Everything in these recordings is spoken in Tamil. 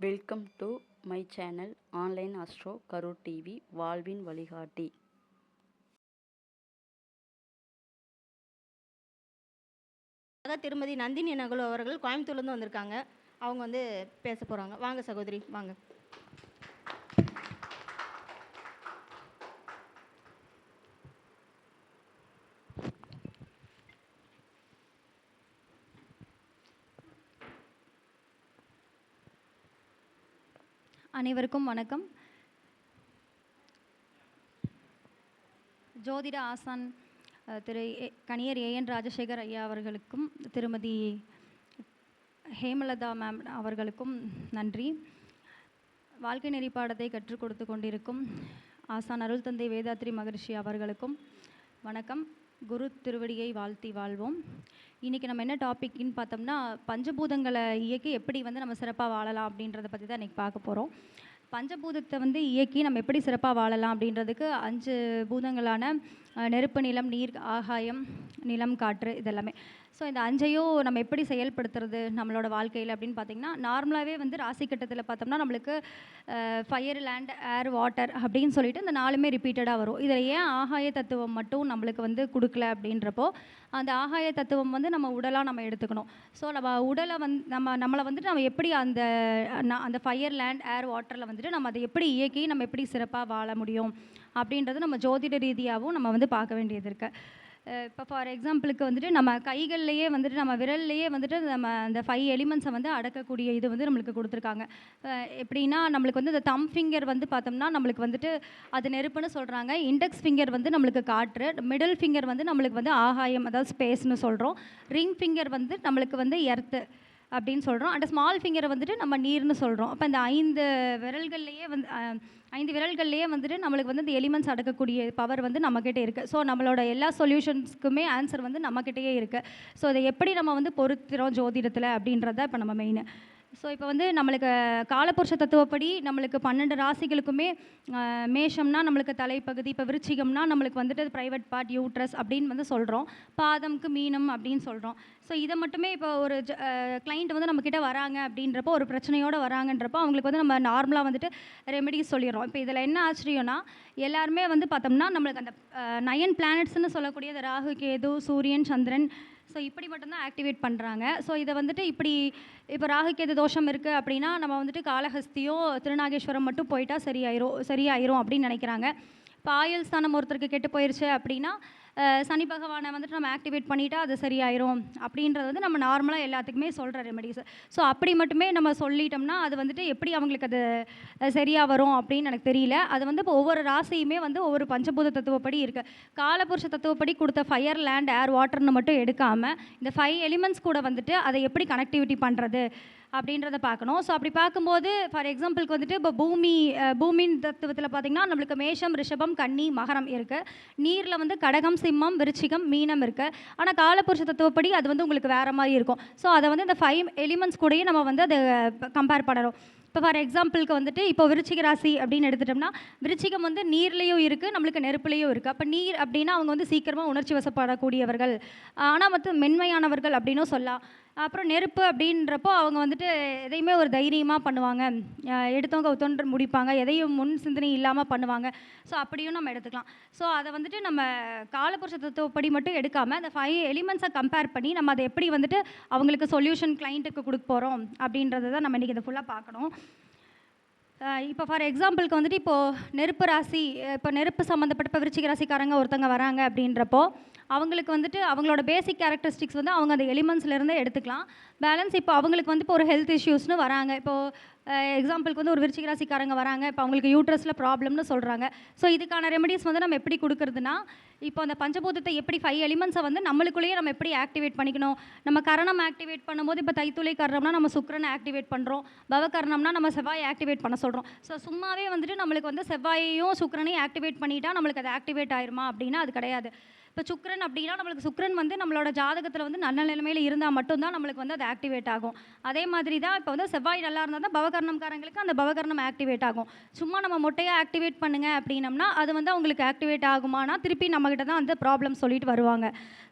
Welcome to my channel online astro Karur TV வாழ்வின் வழிகாட்டி. திருமதி நந்தினி நகலு அவர்கள் கோயம்புத்தூர்லேருந்து வந்திருக்காங்க. அவங்க வந்து பேச போகிறாங்க வாங்க சகோதரி வாங்க. அனைவருக்கும் வணக்கம். ஜோதிட ஆசான் அஹ், திரு ஏ- கணியர் ஏஎன் ராஜசேகர் ஐயா அவர்களுக்கும் திருமதி ஹேமலதா மேம் அவர்களுக்கும் நன்றி. வாழ்க்கை நெறி பாடத்தை கற்றுக் கொடுத்து கொண்டிருக்கும் ஆசான் அருள் தந்தை வேதாத்ரி மகரிஷி அவர்களுக்கும் வணக்கம். குரு திருவடியை வாழ்த்தி வாழ்வோம். இன்றைக்கி நம்ம என்ன டாபிக்னு பார்த்தோம்னா பஞ்சபூதங்களை இயக்கி எப்படி வந்து நம்ம சிறப்பாக வாழலாம் அப்படின்றத பற்றி தான் இன்றைக்கி பார்க்க போகிறோம் பஞ்சபூதத்தை வந்து இயக்கி நம்ம எப்படி சிறப்பாக வாழலாம் அப்படின்றதுக்கு அஞ்சு பூதங்களான நெருப்பு நிலம் நீர் ஆகாயம் நிலம் காற்று இதெல்லாமே. ஸோ இந்த அஞ்சையும் நம்ம எப்படி செயல்படுத்துறது நம்மளோட வாழ்க்கையில் அப்படின்னு பார்த்தீங்கன்னா நார்மலாகவே வந்து ராசி கட்டத்தில் பார்த்தோம்னா நம்மளுக்கு ஃபயர் லேண்ட் ஏர் வாட்டர் அப்படின்னு சொல்லிட்டு இந்த நாலுமே ரிப்பீட்டடாக வரும். இதில் ஏன் ஆகாய தத்துவம் மட்டும் நம்மளுக்கு வந்து கொடுக்கல அப்படின்றப்போ அந்த ஆகாய தத்துவம் வந்து நம்ம உடலாக நம்ம எடுத்துக்கணும். ஸோ நம்ம உடலை வந்து நம்ம நம்மளை வந்துட்டு நம்ம எப்படி அந்த அந்த ஃபயர் லேண்ட் ஏர் வாட்டரில் வந்துட்டு நம்ம அதை எப்படி இயக்கி நம்ம எப்படி சிறப்பாக வாழ முடியும் அப்படின்றது நம்ம ஜோதிட ரீதியாகவும் நம்ம வந்து பார்க்க வேண்டியது இருக்குது இப்போ ஃபார் எக்ஸாம்பிளுக்கு வந்துட்டு நம்ம கைகள்லையே வந்துட்டு நம்ம விரல்லையே வந்துட்டு நம்ம அந்த ஃபைவ் எலிமெண்ட்ஸை வந்து அடக்கக்கூடிய இது வந்து நம்மளுக்கு கொடுத்துருக்காங்க. எப்படின்னா நம்மளுக்கு வந்து இந்த தம் ஃபிங்கர் வந்து பார்த்தோம்னா நம்மளுக்கு வந்துட்டு அது நெருப்புன்னு சொல்கிறாங்க இண்டெக்ஸ் ஃபிங்கர் வந்து நம்மளுக்கு காற்று மிடில் ஃபிங்கர் வந்து நம்மளுக்கு வந்து ஆகாயம் அதாவது ஸ்பேஸ்னு சொல்கிறோம் ரிங் ஃபிங்கர் வந்து நம்மளுக்கு வந்து எர்த்து அப்படின்னு சொல்கிறோம் அண்ட் ஸ்மால் ஃபிங்கரை வந்துட்டு நம்ம நீர்னு சொல்கிறோம் அப்போ இந்த ஐந்து விரல்கள்லையே வந்து ஐந்து விரல்கள்லேயே வந்துட்டு நம்மளுக்கு வந்து இந்த எலிமெண்ட்ஸ் அடக்கக்கூடிய பவர் வந்து நம்மக்கிட்டே இருக்குது ஸோ நம்மளோட எல்லா சொல்யூஷன்ஸ்க்குமே ஆன்சர் வந்து நம்மக்கிட்டேயே இருக்குது ஸோ அதை எப்படி நம்ம வந்து பொறுத்துறோம் ஜோதிடத்தில் அப்படின்றத இப்போ நம்ம மெயின் ஸோ இப்போ வந்து நம்மளுக்கு காலபுருஷ தத்துவப்படி நம்மளுக்கு பன்னெண்டு ராசிகளுக்குமே மேஷம்னா நம்மளுக்கு தலைப்பகுதி இப்போ விருச்சிகம்னா நம்மளுக்கு வந்துட்டு ப்ரைவேட் பார்ட் யூட்ரஸ் அப்படின்னு வந்து சொல்கிறோம் பாதம்க்கு மீனம் அப்படின்னு சொல்கிறோம் ஸோ இதை மட்டுமே இப்போ ஒரு கிளைண்ட் வந்து நம்மக்கிட்ட வராங்க அப்படின்றப்போ ஒரு பிரச்சனையோடு வராங்கன்றப்போ அவங்களுக்கு வந்து நம்ம நார்மலாக வந்துட்டு ரெமெடிஸ் சொல்லிடுறோம். இப்போ இதில் என்ன ஆச்சரியம்னா எல்லாருமே வந்து பார்த்தோம்னா நம்மளுக்கு அந்த நயன் பிளானட்ஸ்னு சொல்லக்கூடிய ராகு கேது சூரியன் சந்திரன் ஸோ இப்படி மட்டும்தான் ஆக்டிவேட் பண்ணுறாங்க ஸோ இதை வந்துட்டு இப்படி இப்போ ராகுகேது தோஷம் இருக்குது அப்படின்னா நம்ம வந்துட்டு காளஹஸ்தியோ திருநாகேஸ்வரம் மட்டும் போயிட்டா சரியாயிரும் சரியாயிரும் அப்படின்னு நினைக்கிறாங்க. இப்போ ஆயுள் ஸ்தானம் ஒருத்தருக்கு கெட்டு போயிருச்சு அப்படின்னா சனி பகவானை வந்துட்டு நம்ம ஆக்டிவேட் பண்ணிட்டா அது சரியாயிரும். அப்படின்றது வந்து நம்ம நார்மலாக எல்லாத்துக்குமே சொல்கிற ரெமெடிஸ் ஸோ அப்படி மட்டுமே நம்ம சொல்லிட்டோம்னா அது வந்துட்டு எப்படி அவங்களுக்கு அது சரியாக வரும் அப்படின்னு எனக்கு தெரியல. அது வந்து இப்போ ஒவ்வொரு ராசியுமே வந்து ஒவ்வொரு பஞ்சபூத தத்துவப்படி இருக்குது காலபுருஷ தத்துவப்படி கொடுத்த ஃபயர் லேண்ட் ஏர் வாட்டர்னு மட்டும் எடுக்காமல் இந்த ஃபைவ் எலிமெண்ட்ஸ் கூட வந்துட்டு அதை எப்படி கனெக்டிவிட்டி பண்ணுறது அப்படின்றத பார்க்கணும். ஸோ அப்படி பார்க்கும்போது ஃபார் எக்ஸாம்பிளுக்கு வந்துட்டு இப்போ பூமி அஹ், பூமியின் தத்துவத்தில் பார்த்தீங்கன்னா நம்மளுக்கு மேஷம் ரிஷபம் கன்னி மகரம் இருக்குது நீரில் வந்து கடகம் சிம்மம் விருச்சிகம் மீனம் இருக்குது ஆனால் காலபுருஷ தத்துவப்படி அது வந்து உங்களுக்கு வேறு மாதிரி இருக்கும். ஸோ அதை வந்து இந்த ஃபைவ் எலிமெண்ட்ஸ் கூடயே நம்ம வந்து அதை கம்பேர் பண்ணுறோம் இப்போ ஃபார் எக்ஸாம்பிளுக்கு வந்துட்டு இப்போ விருச்சிக ராசி அப்படின்னு எடுத்துட்டோம்னா விருச்சிகம் வந்து நீர்லேயும் இருக்குது நம்மளுக்கு நெருப்புலேயும் இருக்குது அப்போ நீர் அப்படின்னா அவங்க வந்து சீக்கிரமாக உணர்ச்சி வசப்படக்கூடியவர்கள். ஆனால் மற்ற மென்மையானவர்கள் அப்படின்னும் சொல்லலாம். அப்புறம் நெருப்பு அப்படின்றப்போ அவங்க வந்துட்டு எதையுமே ஒரு தைரியமாக பண்ணுவாங்க. எடுத்தவங்க தொன்று முடிப்பாங்க. எதையும் முன் சிந்தனை இல்லாமல் பண்ணுவாங்க. ஸோ அப்படியும் நம்ம எடுத்துக்கலாம். ஸோ அதை வந்துட்டு நம்ம காலபுருஷ தத்துவப்படி மட்டும் எடுக்காமல் அந்த ஃபைவ் எலிமெண்ட்ஸை கம்பேர் பண்ணி நம்ம அதை எப்படி வந்துட்டு அவங்களுக்கு சொல்யூஷன் கிளைண்ட்டுக்கு கொடுக்க போகிறோம் அப்படின்றத தான் நம்ம இன்றைக்கி இதை ஃபுல்லாக பார்க்கணும். இப்போ ஃபார் எக்ஸாம்பிளுக்கு வந்துட்டு இப்போது நெருப்பு ராசி இப்போ நெருப்பு சம்மந்தப்பட்ட இப்போ விருச்சிக ராசிக்காரங்க ஒருத்தங்க வராங்க அப்படின்றப்போ அவங்களுக்கு வந்துட்டு அவங்களோட பேசிக் கேரக்டரிஸ்டிக்ஸ் வந்து அவங்க அந்த எலிமெண்ட்ஸ்லேருந்தே எடுத்துக்கலாம். பேலன்ஸ் இப்போ அவங்களுக்கு வந்து இப்போ ஒரு ஹெல்த் இஷ்யூஸ்னு வராங்க. இப்போது எக்ஸாம்பிளுக்கு வந்து ஒரு விருச்சிக ராசிக்காரங்க வராங்க. இப்போ அவங்களுக்கு யூட்ரஸில் ப்ராப்ளம்னு சொல்கிறாங்க ஸோ இதுக்கான ரெமடிஸ் வந்து நம்ம எப்படி கொடுக்குறதுனா இப்போ அந்த பஞ்சபூதத்தை எப்படி ஃபைவ் எலிமெண்ட்ஸை வந்து நம்மளுக்குள்ளேயே நம்ம எப்படி ஆக்டிவேட் பண்ணிக்கணும்? நம்ம கரணம் ஆக்டிவேட் பண்ணும்போது இப்போ தைத்துளை கரணம்னா நம்ம சுக்கிரனை ஆக்டிவேட் பண்ணுறோம் பவகரணம்னா நம்ம செவ்வாயை ஆக்டிவேட் பண்ண சொல்கிறோம் ஸோ சும்மாவே வந்துட்டு நம்மளுக்கு வந்து செவ்வாயையும் சுக்கிரனையும் ஆக்டிவேட் பண்ணிட்டா நம்மளுக்கு அது ஆக்டிவேட் ஆயிருமா? அப்படின்னா அது கிடையாது. இப்போ சுக்ரன் அப்படின்னா நம்மளுக்கு சுக்ரன் வந்து நம்மளோட ஜாதகத்தில் வந்து நல்ல நிலைமையில் இருந்தால் மட்டும்தான் நம்மளுக்கு வந்து அது ஆக்டிவேட் ஆகும். அதே மாதிரி தான் இப்போ வந்து செவ்வாய் நல்லா இருந்தால் தான் பவகர்ணம்காரங்களுக்கு அந்த பவகர்ணம் ஆக்டிவேட் ஆகும். சும்மா நம்ம மொட்டையாக ஆக்டிவேட் பண்ணுங்க அப்படின்னம்னா அது வந்து அவங்களுக்கு ஆக்டிவேட் ஆகுமானா திருப்பி நம்மக்கிட்ட தான் அந்த ப்ராப்ளம் சொல்லிட்டு வருவாங்க.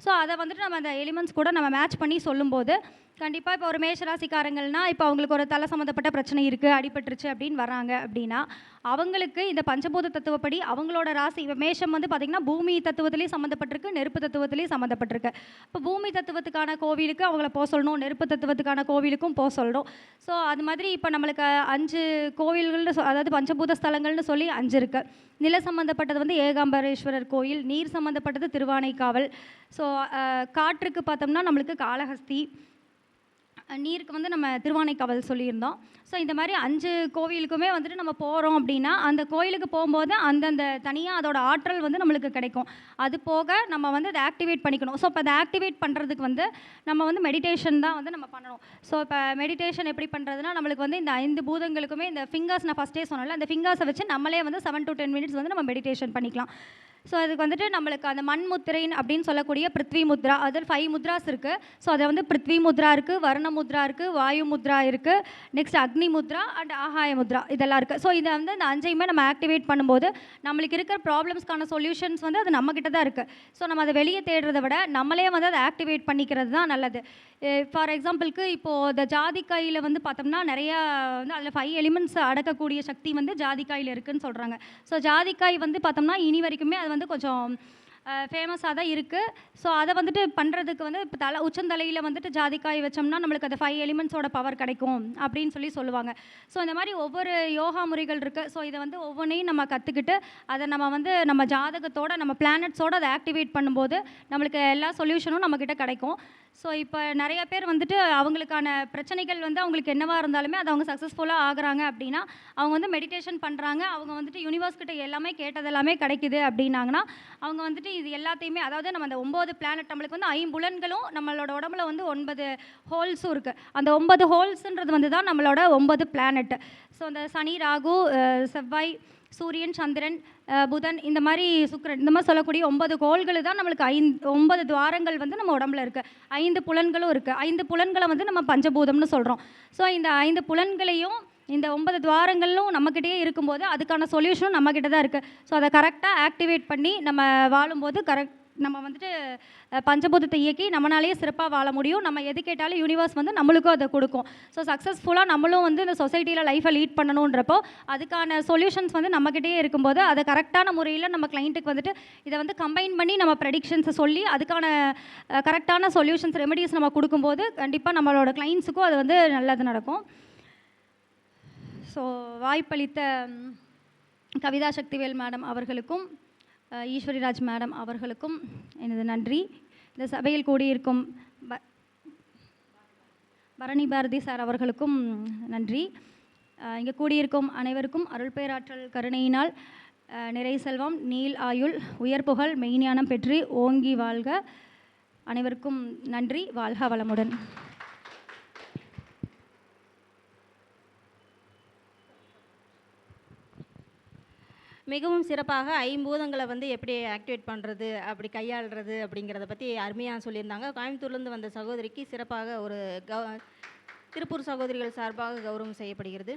ஸோ அதை வந்துட்டு நம்ம அந்த எலிமெண்ட்ஸ் கூட நம்ம மேட்ச் பண்ணி சொல்லும்போது கண்டிப்பாக இப்போ ஒரு மேஷராசிக்காரங்கள்னா இப்போ அவங்களுக்கு ஒரு தலை சம்மந்தப்பட்ட பிரச்சனை இருக்குது அடிபட்டுருச்சு அப்படின்னு வராங்க அப்படின்னா அவங்களுக்கு இந்த பஞ்சபூத தத்துவப்படி அவங்களோட ராசி இப்போ மேஷம் வந்து பார்த்திங்கன்னா பூமி தத்துவத்திலையும் சம்மந்தப்பட்டிருக்கு நெருப்பு தத்துவத்திலையும் சம்மந்தப்பட்டிருக்கு. இப்போ பூமி தத்துவத்துக்கான கோவிலுக்கு அவங்கள போக சொல்லணும் நெருப்பு தத்துவத்துக்கான கோவிலுக்கும் போக சொல்லணும். ஸோ அது மாதிரி இப்போ நம்மளுக்கு அஞ்சு கோவில்கள்னு சொ- அதாவது பஞ்சபூத ஸ்தலங்கள்னு சொல்லி அஞ்சு இருக்குது நில சம்மந்தப்பட்டது வந்து ஏகாம்பரேஸ்வரர் கோயில் நீர் சம்மந்தப்பட்டது திருவானைக்காவல். ஸோ காற்றுக்கு பார்த்தோம்னா நம்மளுக்கு காளஹஸ்தி நீருக்கு வந்து நம்ம திருவானைக்காவல் சொல்லியிருந்தோம். ஸோ இந்த மாதிரி அஞ்சு கோவிலுக்குமே வந்துட்டு நம்ம போகிறோம் அப்படின்னா அந்த கோயிலுக்கு போகும்போது அந்தந்த தனியாக அதோட ஆற்றல் வந்து நம்மளுக்கு கிடைக்கும். அது போக நம்ம வந்து அதை ஆக்டிவேட் பண்ணிக்கணும். ஸோ இப்போ அதை ஆக்டிவேட் பண்ணுறதுக்கு வந்து நம்ம வந்து மெடிடேஷன் தான் வந்து நம்ம பண்ணணும். ஸோ இப்போ மெடிடேஷன் எப்படி பண்ணுறதுனா நம்மளுக்கு வந்து இந்த ஐந்து பூதங்களுக்குமே இந்த ஃபிங்கர்ஸ் நான் ஃபஸ்ட்டே சொன்னல அந்த ஃபிங்கர்ஸை வச்சு நம்மளே வந்து செவன் டு டென் மினிட்ஸ் வந்து நம்ம மெடிடேஷன் பண்ணிக்கலாம். ஸோ அதுக்கு வந்துட்டு நம்மளுக்கு அந்த மண் முத்திரைன்னு அப்படின்னு சொல்லக்கூடிய பிருத்வி முத்ரா அதில் ஃபைவ் முத்ராஸ் இருக்குது ஸோ அதை வந்து பிருத்வி முத்ரா இருக்குது வர்ண முத்ரா இருக்குது வாயு முத்ரா இருக்குது நெக்ஸ்ட் அக்னி முத்ரா அண்ட் ஆகாய முத்ரா இதெல்லாம் இருக்குது ஸோ இதை வந்து அந்த அஞ்சையுமே நம்ம ஆக்டிவேட் பண்ணும்போது நம்மளுக்கு இருக்கிற ப்ராப்ளம்ஸ்க்கான சொல்யூஷன்ஸ் வந்து அது நம்மக்கிட்ட தான் இருக்குது ஸோ நம்ம அதை வெளியே தேடுறதை விட நம்மளே வந்து அதை ஆக்டிவேட் பண்ணிக்கிறது தான் நல்லது. ஃபார் எக்ஸாம்பிளுக்கு இப்போது இந்த ஜாதிக்காயில் வந்து பார்த்தோம்னா நிறையா வந்து அதில் ஃபைவ் எலிமெண்ட்ஸ் அடக்கக்கூடிய சக்தி வந்து ஜாதிக்காயில் இருக்குதுன்னு சொல்கிறாங்க ஸோ ஜாதிக்காய் வந்து பார்த்தோம்னா இனி வரைக்குமே அது வந்து கொஞ்சம் ஃபேமஸாக தான் இருக்குது ஸோ அதை வந்துட்டு பண்ணுறதுக்கு வந்து இப்போ தலை உச்சந்தலையில் வந்துட்டு ஜாதிக்காய் வச்சோம்னா நம்மளுக்கு அந்த ஃபைவ் எலிமெண்ட்ஸோட பவர் கிடைக்கும் அப்படின்னு சொல்லி சொல்லுவாங்க. ஸோ இந்த மாதிரி ஒவ்வொரு யோகா முறைகள் இருக்குது ஸோ இதை வந்து ஒவ்வொன்றையும் நம்ம கற்றுக்கிட்டு அதை நம்ம வந்து நம்ம ஜாதகத்தோட நம்ம பிளானட்ஸோடு அதை ஆக்டிவேட் பண்ணும்போது நம்மளுக்கு எல்லா சொல்யூஷனும் நம்மக்கிட்ட கிடைக்கும். ஸோ இப்போ நிறைய பேர் வந்துட்டு அவங்களுக்கான பிரச்சனைகள் வந்து அவங்களுக்கு என்னவாக இருந்தாலுமே அது அவங்க சக்ஸஸ்ஃபுல்லாக ஆகுறாங்க அப்படின்னா அவங்க வந்து மெடிடேஷன் பண்ணுறாங்க அவங்க வந்துட்டு யூனிவர்ஸ் கிட்ட எல்லாமே கேட்டது எல்லாமே கிடைக்குது அப்படின்னாங்கன்னா அவங்க வந்துட்டு இது எல்லாத்தையுமே அதாவது நம்ம அந்த ஒம்பது பிளானட் நம்மளுக்கு வந்து ஐம்புலன்களும் நம்மளோட உடம்புல வந்து ஒன்பது ஹோல்ஸும் இருக்குது அந்த ஒன்பது ஹோல்ஸுன்றது வந்து தான் நம்மளோட ஒன்பது பிளானட் ஸோ அந்த சனி ராகு செவ்வாய் சூரியன் சந்திரன் புதன் இந்த மாதிரி சுக்கரன் இந்த மாதிரி சொல்லக்கூடிய ஒன்பது கோள்கள் தான் நம்மளுக்கு ஐந்து ஒன்பது துவாரங்கள் வந்து நம்ம உடம்புல இருக்குது ஐந்து புலன்களும் இருக்குது ஐந்து புலன்களை வந்து நம்ம பஞ்சபூதம்னு சொல்கிறோம் ஸோ இந்த ஐந்து புலன்களையும் இந்த ஒன்பது துவாரங்களும் நம்மக்கிட்டேயே இருக்கும்போது அதுக்கான சொல்யூஷனும் நம்மக்கிட்ட தான் இருக்குது ஸோ அதை கரெக்டாக ஆக்டிவேட் பண்ணி நம்ம வாழும்போது கரெக்ட் நம்ம வந்துட்டு பஞ்சபூதத்தை இயக்கி நம்மளாலேயே சிறப்பாக வாழ முடியும். நம்ம எது கேட்டாலும் யூனிவர்ஸ் வந்து நம்மளுக்கும் அதை கொடுக்கும். ஸோ சக்ஸஸ்ஃபுல்லாக நம்மளும் வந்து இந்த சொசைட்டியில் லைஃப்பை லீட் பண்ணணுன்றப்போ அதுக்கான சொல்யூஷன்ஸ் வந்து நம்மக்கிட்டேயே இருக்கும்போது அதை கரெக்டான முறையில் நம்ம கிளைண்ட்டுக்கு வந்துட்டு இதை வந்து கம்பைன் பண்ணி நம்ம ப்ரெடிக்ஷன்ஸை சொல்லி அதுக்கான கரெக்டான சொல்யூஷன்ஸ் ரெமெடிஸ் நம்ம கொடுக்கும்போது கண்டிப்பாக நம்மளோட கிளைண்ட்ஸுக்கும் அது வந்து நல்லது நடக்கும். ஸோ வாய்ப்பளித்த கவிதா சக்திவேல் மேடம் அவர்களுக்கும் ஈஸ்வரிராஜ் மேடம் அவர்களுக்கும் எனது நன்றி. இந்த சபையில் கூடியிருக்கும் ப பரணி பாரதி சார் அவர்களுக்கும் நன்றி. இங்கே கூடியிருக்கும் அனைவருக்கும் அருள் பேராற்றல் கருணையினால் நிறை செல்வம் நீல் ஆயுள் உயர் புகழ் மெய்ஞானம் பெற்று ஓங்கி வாழ்க. அனைவருக்கும் நன்றி. வாழ்க வளமுடன். மிகவும் சிறப்பாக ஐம்பூதங்களை வந்து எப்படி ஆக்டிவேட் பண்ணுறது அப்படி கையாளுறது அப்படிங்கிறத பற்றி அருமையாக சொல்லியிருந்தாங்க. கோயம்புத்தூர்லேருந்து வந்த சகோதரிக்கு சிறப்பாக ஒரு கௌ திருப்பூர் சகோதரிகள் சார்பாக கௌரவம் செய்யப்படுகிறது.